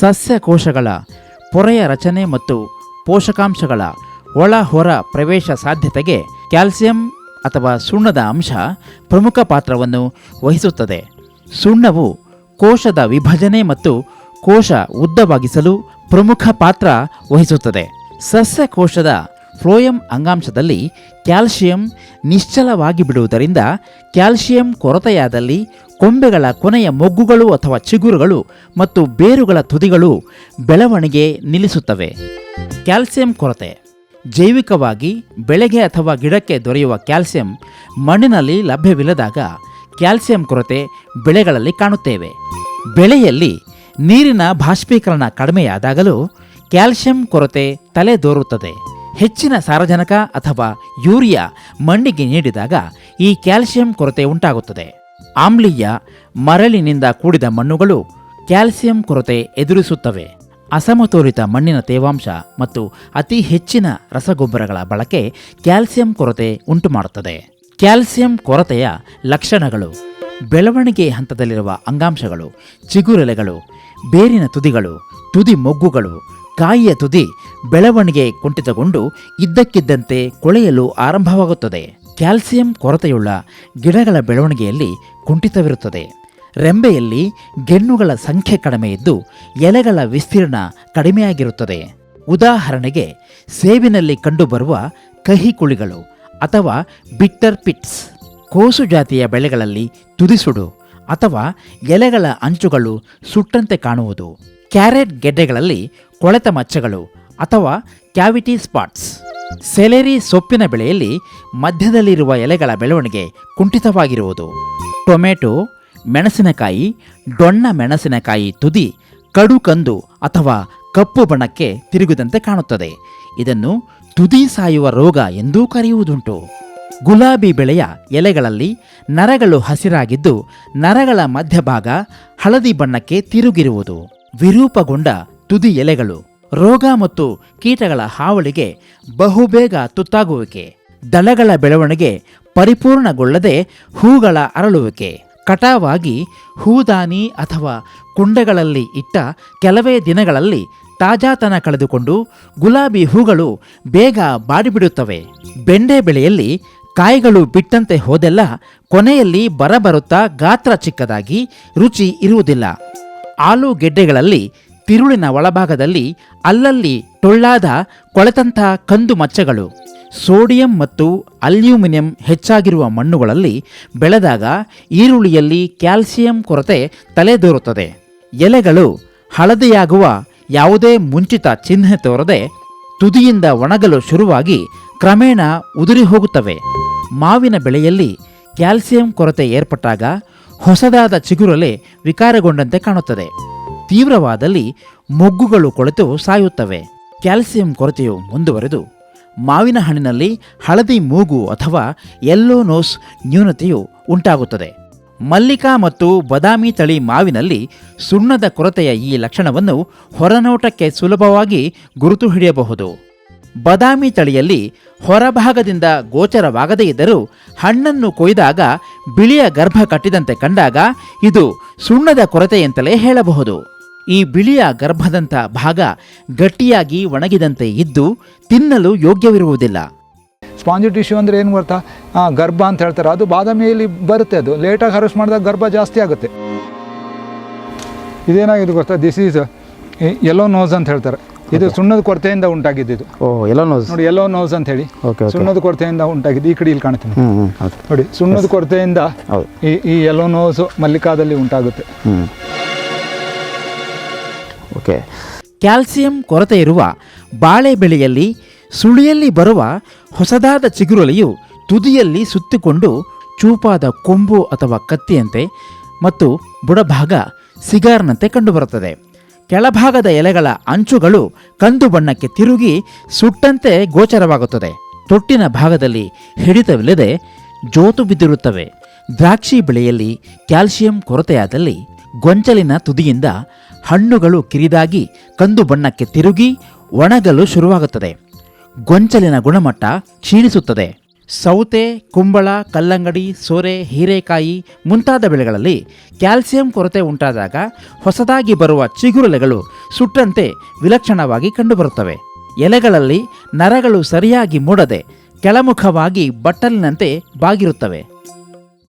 ಸಸ್ಯ ಕೋಶಗಳ ಪೊರೆಯ ರಚನೆ ಮತ್ತು ಪೋಷಕಾಂಶಗಳ ಒಳ ಹೊರ ಪ್ರವೇಶ ಸಾಧ್ಯತೆಗೆ ಕ್ಯಾಲ್ಸಿಯಂ ಅಥವಾ ಸುಣ್ಣದ ಅಂಶ ಪ್ರಮುಖ ಪಾತ್ರವನ್ನು ವಹಿಸುತ್ತದೆ. ಸುಣ್ಣವು ಕೋಶದ ವಿಭಜನೆ ಮತ್ತು ಕೋಶ ಉದ್ದವಾಗಿಸಲು ಪ್ರಮುಖ ಪಾತ್ರ ವಹಿಸುತ್ತದೆ. ಸಸ್ಯ ಕೋಶದ ಫ್ಲೋಯಂ ಅಂಗಾಂಶದಲ್ಲಿ ಕ್ಯಾಲ್ಸಿಯಂ ನಿಶ್ಚಲವಾಗಿ ಬಿಡುವುದರಿಂದ ಕ್ಯಾಲ್ಸಿಯಂ ಕೊರತೆಯಾದಲ್ಲಿ ಕೊಂಬೆಗಳ ಕೊನೆಯ ಮೊಗ್ಗುಗಳು ಅಥವಾ ಚಿಗುರುಗಳು ಮತ್ತು ಬೇರುಗಳ ತುದಿಗಳು ಬೆಳವಣಿಗೆ ನಿಲ್ಲಿಸುತ್ತವೆ. ಕ್ಯಾಲ್ಸಿಯಂ ಕೊರತೆ. ಜೈವಿಕವಾಗಿ ಬೆಳೆಗೆ ಅಥವಾ ಗಿಡಕ್ಕೆ ದೊರೆಯುವ ಕ್ಯಾಲ್ಸಿಯಂ ಮಣ್ಣಿನಲ್ಲಿ ಲಭ್ಯವಿಲ್ಲದಾಗ ಕ್ಯಾಲ್ಸಿಯಂ ಕೊರತೆ ಬೆಳೆಗಳಲ್ಲಿ ಕಾಣುತ್ತೇವೆ. ಬೆಳೆಯಲ್ಲಿ ನೀರಿನ ಬಾಷ್ಪೀಕರಣ ಕಡಿಮೆಯಾದಾಗಲೂ ಕ್ಯಾಲ್ಸಿಯಂ ಕೊರತೆ ತಲೆದೋರುತ್ತದೆ. ಹೆಚ್ಚಿನ ಸಾರಜನಕ ಅಥವಾ ಯೂರಿಯಾ ಮಣ್ಣಿಗೆ ನೀಡಿದಾಗ ಈ ಕ್ಯಾಲ್ಸಿಯಂ ಕೊರತೆ ಉಂಟಾಗುತ್ತದೆ. ಆಮ್ಲೀಯ ಮರಳಿನಿಂದ ಕೂಡಿದ ಮಣ್ಣುಗಳು ಕ್ಯಾಲ್ಸಿಯಂ ಕೊರತೆ ಎದುರಿಸುತ್ತವೆ. ಅಸಮತೋಲಿತ ಮಣ್ಣಿನ ತೇವಾಂಶ ಮತ್ತು ಅತಿ ಹೆಚ್ಚಿನ ರಸಗೊಬ್ಬರಗಳ ಬಳಕೆ ಕ್ಯಾಲ್ಸಿಯಂ ಕೊರತೆ ಉಂಟುಮಾಡುತ್ತದೆ. ಕ್ಯಾಲ್ಸಿಯಂ ಕೊರತೆಯ ಲಕ್ಷಣಗಳು ಬೆಳವಣಿಗೆ ಹಂತದಲ್ಲಿರುವ ಅಂಗಾಂಶಗಳು, ಚಿಗುರೆಲೆಗಳು, ಬೇರಿನ ತುದಿಗಳು, ತುದಿ ಮೊಗ್ಗುಗಳು, ಕಾಯಿಯ ತುದಿ ಬೆಳವಣಿಗೆ ಕುಂಠಿತಗೊಂಡು ಇದ್ದಕ್ಕಿದ್ದಂತೆ ಕೊಳೆಯಲು ಆರಂಭವಾಗುತ್ತದೆ. ಕ್ಯಾಲ್ಸಿಯಂ ಕೊರತೆಯುಳ್ಳ ಗಿಡಗಳ ಬೆಳವಣಿಗೆಯಲ್ಲಿ ಕುಂಠಿತವಿರುತ್ತದೆ. ರೆಂಬೆಯಲ್ಲಿ ಗೆಣ್ಣುಗಳ ಸಂಖ್ಯೆ ಕಡಿಮೆ ಇದ್ದು ಎಲೆಗಳ ವಿಸ್ತೀರ್ಣ ಕಡಿಮೆಯಾಗಿರುತ್ತದೆ. ಉದಾಹರಣೆಗೆ ಸೇಬಿನಲ್ಲಿ ಕಂಡುಬರುವ ಕಹಿ ಕುಳಿಗಳು ಅಥವಾ ಬಿಟ್ಟರ್ ಪಿಟ್ಸ್, ಕೋಸು ಜಾತಿಯ ಬೆಳೆಗಳಲ್ಲಿ ತುದಿಸುಡು ಅಥವಾ ಎಲೆಗಳ ಅಂಚುಗಳು ಸುಟ್ಟಂತೆ ಕಾಣುವುದು. ಕ್ಯಾರೆಟ್ ಗೆಡ್ಡೆಗಳಲ್ಲಿ ಕೊಳೆತ ಮಚ್ಚಗಳು ಅಥವಾ ಕ್ಯಾವಿಟಿ ಸ್ಪಾಟ್ಸ್. ಸೆಲೆರಿ ಸೊಪ್ಪಿನ ಬೆಳೆಯಲ್ಲಿ ಮಧ್ಯದಲ್ಲಿರುವ ಎಲೆಗಳ ಬೆಳವಣಿಗೆ ಕುಂಠಿತವಾಗಿರುವುದು. ಟೊಮೆಟೊ, ಮೆಣಸಿನಕಾಯಿ ಡೊಣ್ಣ ಮೆಣಸಿನಕಾಯಿ ತುದಿ, ಕಡು ಕಂದು ಅಥವಾ ಕಪ್ಪು ಬಣ್ಣಕ್ಕೆ ತಿರುಗಿದಂತೆ ಕಾಣುತ್ತದೆ. ಇದನ್ನು ತುದಿ ಸಾಯುವ ರೋಗ ಎಂದೂ ಕರೆಯುವುದುಂಟು. ಗುಲಾಬಿ ಬೆಳೆಯ ಎಲೆಗಳಲ್ಲಿ ನರಗಳು ಹಸಿರಾಗಿದ್ದು ನರಗಳ ಮಧ್ಯಭಾಗ ಹಳದಿ ಬಣ್ಣಕ್ಕೆ ತಿರುಗಿರುವುದು. ವಿರೂಪಗೊಂಡ ತುದಿ ಎಲೆಗಳು ರೋಗ ಮತ್ತು ಕೀಟಗಳ ಹಾವಳಿಗೆ ಬಹುಬೇಗ ತುತ್ತಾಗುವಿಕೆ, ದಳಗಳ ಬೆಳವಣಿಗೆ ಪರಿಪೂರ್ಣಗೊಳ್ಳದೆ ಹೂಗಳ ಅರಳುವಿಕೆ, ಕಟಾವಾಗಿ ಹೂದಾನಿ ಅಥವಾ ಕುಂಡಗಳಲ್ಲಿ ಇಟ್ಟ ಕೆಲವೇ ದಿನಗಳಲ್ಲಿ ತಾಜಾತನ ಕಳೆದುಕೊಂಡು ಗುಲಾಬಿ ಹೂಗಳು ಬೇಗ ಬಾಡಿಬಿಡುತ್ತವೆ. ಬೆಂಡೆ ಬೆಳೆಯಲ್ಲಿ ಕಾಯಿಗಳು ಬಿಟ್ಟಂತೆ ಹೋದೆಲ್ಲ ಕೊನೆಯಲ್ಲಿ ಬರಬರುತ್ತಾ ಗಾತ್ರ ಚಿಕ್ಕದಾಗಿ ರುಚಿ ಇರುವುದಿಲ್ಲ. ಆಲೂಗೆಡ್ಡೆಗಳಲ್ಲಿ ತಿರುಳಿನ ಒಳಭಾಗದಲ್ಲಿ ಅಲ್ಲಲ್ಲಿ ಟೊಳ್ಳಾದ ಕೊಳೆತಂಥ ಕಂದು ಮಚ್ಚಗಳು. ಸೋಡಿಯಂ ಮತ್ತು ಅಲ್ಯೂಮಿನಿಯಂ ಹೆಚ್ಚಾಗಿರುವ ಮಣ್ಣುಗಳಲ್ಲಿ ಬೆಳೆದಾಗ ಈರುಳ್ಳಿಯಲ್ಲಿ ಕ್ಯಾಲ್ಸಿಯಂ ಕೊರತೆ ತಲೆದೋರುತ್ತದೆ. ಎಲೆಗಳು ಹಳದಿಯಾಗುವ ಯಾವುದೇ ಮುಂಚಿತ ಚಿಹ್ನೆ ತೋರದೆ ತುದಿಯಿಂದ ಒಣಗಲು ಶುರುವಾಗಿ ಕ್ರಮೇಣ ಉದುರಿ ಹೋಗುತ್ತವೆ ಮಾವಿನ ಬೆಳೆಯಲ್ಲಿ ಕ್ಯಾಲ್ಸಿಯಂ ಕೊರತೆ ಏರ್ಪಟ್ಟಾಗ ಹೊಸದಾದ ಚಿಗುರಲೆ ವಿಕಾರಗೊಂಡಂತೆ ಕಾಣುತ್ತದೆ. ತೀವ್ರವಾದಲ್ಲಿ ಮೊಗ್ಗುಗಳು ಕೊಳೆತು ಸಾಯುತ್ತವೆ. ಕ್ಯಾಲ್ಸಿಯಂ ಕೊರತೆಯು ಮುಂದುವರೆದು, ಮಾವಿನ ಹಣ್ಣಿನಲ್ಲಿ ಹಳದಿ ಮೂಗು ಅಥವಾ ಯೆಲ್ಲೋ ನೋಸ್ ನ್ಯೂನತೆಯು ಉಂಟಾಗುತ್ತದೆ. ಮಲ್ಲಿಕಾ ಮತ್ತು ಬದಾಮಿ ತಳಿ ಮಾವಿನಲ್ಲಿ ಸುಣ್ಣದ ಕೊರತೆಯ ಈ ಲಕ್ಷಣವನ್ನು ಹೊರನೋಟಕ್ಕೆ ಸುಲಭವಾಗಿ ಗುರುತು ಹಿಡಿಯಬಹುದು. ಬದಾಮಿ ತಳಿಯಲ್ಲಿ ಹೊರಭಾಗದಿಂದ ಗೋಚರವಾಗದೇ ಇದ್ದರೂ ಹಣ್ಣನ್ನು ಕೊಯ್ದಾಗ ಬಿಳಿಯ ಗರ್ಭ ಕಟ್ಟಿದಂತೆ ಕಂಡಾಗ ಇದು ಸುಣ್ಣದ ಕೊರತೆಯಂತಲೇ ಹೇಳಬಹುದು. ಈ ಬಿಳಿಯ ಗರ್ಭದಂಥ ಭಾಗ ಗಟ್ಟಿಯಾಗಿ ಒಣಗಿದಂತೆ ಇದ್ದು ತಿನ್ನಲು ಯೋಗ್ಯವಿರುವುದಿಲ್ಲ. ಸ್ಪಾಂಜಿ ಟಿಶ್ಯೂ ಅಂದರೆ ಏನು ಗೊತ್ತಾ ಗರ್ಭ ಅಂತ ಹೇಳ್ತಾರೆ. ಅದು ಬಾದಾಮಿಯಲ್ಲಿ ಬರುತ್ತೆ. ಅದು ಲೇಟಾಗಿ ಹರಸ್ ಮಾಡಿದಾಗ ಗರ್ಭ ಜಾಸ್ತಿ ಆಗುತ್ತೆ. ಇದೇನಾಗಿದೆ ಗೊತ್ತಾ? ದಿಸ್ ಈಸ್ ಯೆಲ್ಲೋ ನೋಸ್ ಅಂತ ಹೇಳ್ತಾರೆ. ಇದು ಸುಣ್ಣದ ಕೊರತೆಯಿಂದ ಉಂಟಾಗಿದ್ದು ಓ ಎಲ್ಲೋ ನೋಸ್ ನೋಡಿ ಯೆಲ್ಲೋ ನೋಸ್ ಅಂತ ಹೇಳಿ. ಸುಣ್ಣದ ಕೊರತೆಯಿಂದ ಉಂಟಾಗಿದ್ದು ಈ ಕಡೆ ಇಲ್ಲಿ ಕಾಣ್ತೀನಿ. ನೋಡಿ ಸುಣ್ಣದ ಕೊರತೆಯಿಂದ ಈ ಈ ಯೆಲ್ಲೋ ನೋಸು ಮಲ್ಲಿಕಾದಲ್ಲಿ ಉಂಟಾಗುತ್ತೆ. ಕ್ಯಾಲ್ಸಿಯಂ ಕೊರತೆ ಇರುವ ಬಾಳೆ ಬೆಳೆಯಲ್ಲಿ ಸುಳಿಯಲ್ಲಿ ಬರುವ ಹೊಸದಾದ ಚಿಗುರೊಲೆಯು ತುದಿಯಲ್ಲಿ ಸುತ್ತಿಕೊಂಡು ಚೂಪಾದ ಕೊಂಬು ಅಥವಾ ಕತ್ತಿಯಂತೆ ಮತ್ತು ಬುಡಭಾಗ ಸಿಗಾರ್ನಂತೆ ಕಂಡುಬರುತ್ತದೆ. ಕೆಳಭಾಗದ ಎಲೆಗಳ ಅಂಚುಗಳು ಕಂದು ಬಣ್ಣಕ್ಕೆ ತಿರುಗಿ ಸುಟ್ಟಂತೆ ಗೋಚರವಾಗುತ್ತದೆ. ತೊಟ್ಟಿನ ಭಾಗದಲ್ಲಿ ಹಿಡಿತವಿಲ್ಲದೆ ಜೋತು ಬಿದ್ದಿರುತ್ತವೆ. ದ್ರಾಕ್ಷಿ ಬೆಳೆಯಲ್ಲಿ ಕ್ಯಾಲ್ಸಿಯಂ ಕೊರತೆಯಾದಲ್ಲಿ ಗೊಂಚಲಿನ ತುದಿಯಿಂದ ಹಣ್ಣುಗಳು ಕಿರಿದಾಗಿ ಕಂದು ಬಣ್ಣಕ್ಕೆ ತಿರುಗಿ ಒಣಗಲು ಶುರುವಾಗುತ್ತದೆ. ಗೊಂಚಲಿನ ಗುಣಮಟ್ಟ ಕ್ಷೀಣಿಸುತ್ತದೆ. ಸೌತೆ, ಕುಂಬಳ, ಕಲ್ಲಂಗಡಿ, ಸೋರೆ, ಹೀರೆಕಾಯಿ ಮುಂತಾದ ಬೆಳೆಗಳಲ್ಲಿ ಕ್ಯಾಲ್ಸಿಯಂ ಕೊರತೆ ಉಂಟಾದಾಗ ಹೊಸದಾಗಿ ಬರುವ ಚಿಗುರುಲೆಗಳು ಸುಟ್ಟಂತೆ ವಿಲಕ್ಷಣವಾಗಿ ಕಂಡುಬರುತ್ತವೆ. ಎಲೆಗಳಲ್ಲಿ ನರಗಳು ಸರಿಯಾಗಿ ಮೂಡದೆ ಕೆಳಮುಖವಾಗಿ ಬಟ್ಟಲಿನಂತೆ ಬಾಗಿರುತ್ತವೆ.